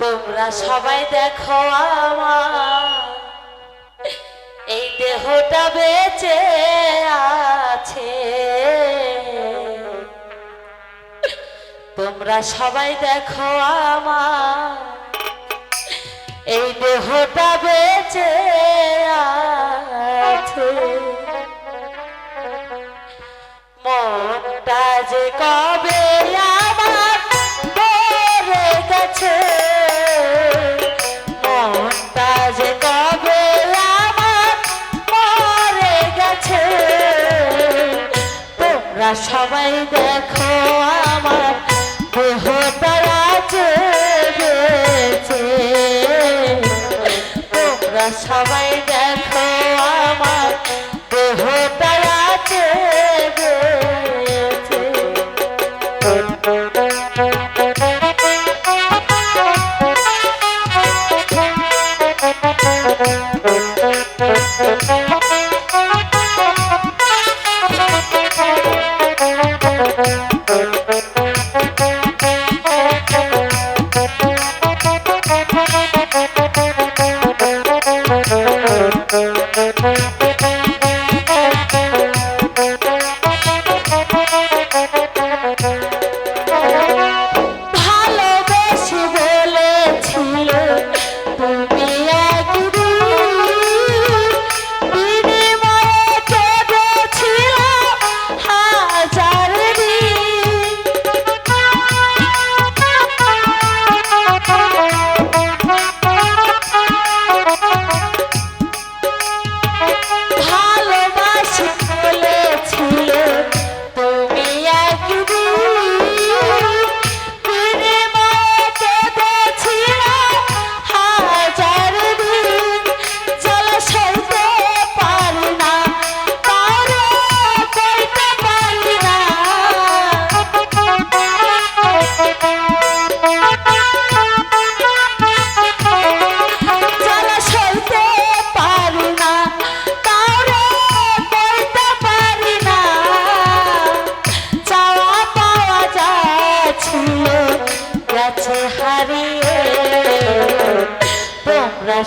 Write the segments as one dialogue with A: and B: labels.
A: তোমরা সবাই দেখো আমার এই দেহটা বেঁচে আছে। তোমরা সবাই দেখো আমার এই দেহটা বেঁচে আছে তোমরা সবাই দেখো আমার দেহ আছে চেয়েছে তোমরা সবাই দেখো আমার দেহ তারা বেঁচে Thank you.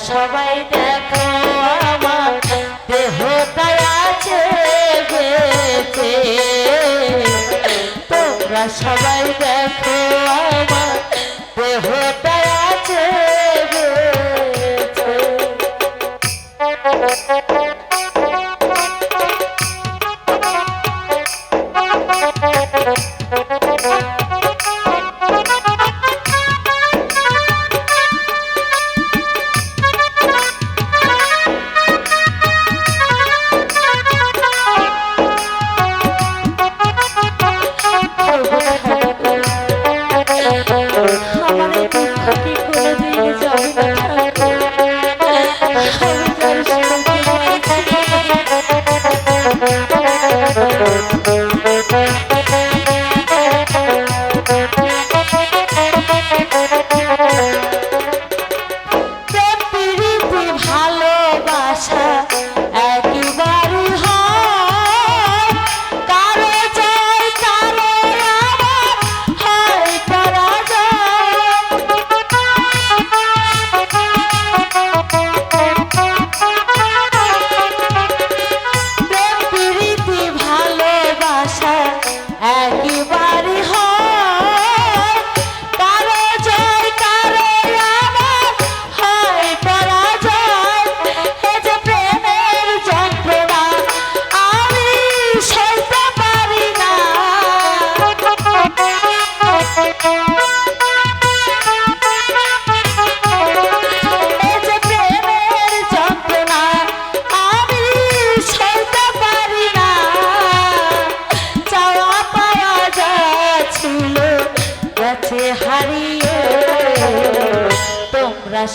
A: সবাই দেখো আমার দেহটা আছে বেঁচে। তোমরা সবাই দেখো আমার দেহটা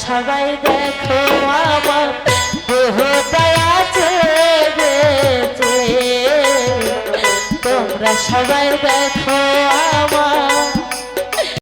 A: সবাই দেখো আমার দেহটা আছে তোমরা সবাই দেখো আমার